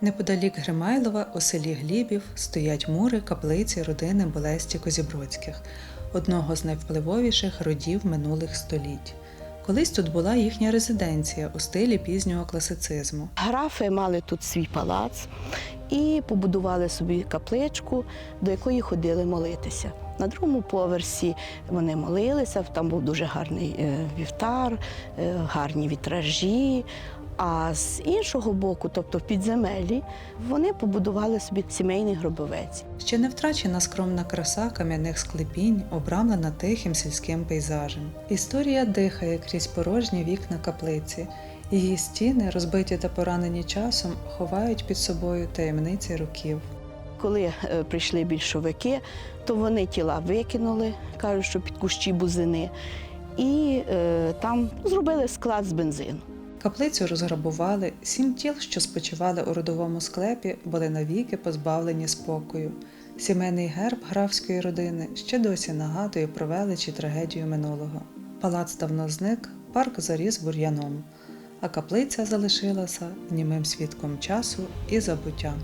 Неподалік Гримайлова у селі Глібів стоять мури каплиці родини Болесті Козібродських, одного з найвпливовіших родів минулих століть. Колись тут була їхня резиденція у стилі пізнього класицизму. Графи мали тут свій палац і побудували собі капличку, до якої ходили молитися. На другому поверсі вони молилися, там був дуже гарний е, вівтар, е, гарні вітражі. А з іншого боку, тобто в підземелі, вони побудували собі сімейний гробовець. Ще не втрачена скромна краса кам'яних склепінь, обрамлена тихим сільським пейзажем. Історія дихає крізь порожні вікна каплиці. Її стіни, розбиті та поранені часом, ховають під собою таємниці років. Коли е, прийшли більшовики, то вони тіла викинули, кажуть, що під кущі бузини, і е, там зробили склад з бензину. Каплицю розграбували, сім тіл, що спочивали у родовому склепі, були навіки позбавлені спокою. Сімейний герб графської родини ще досі нагадує про величі трагедію минулого. Палац давно зник, парк заріс бур'яном, а каплиця залишилася німим свідком часу і забуття.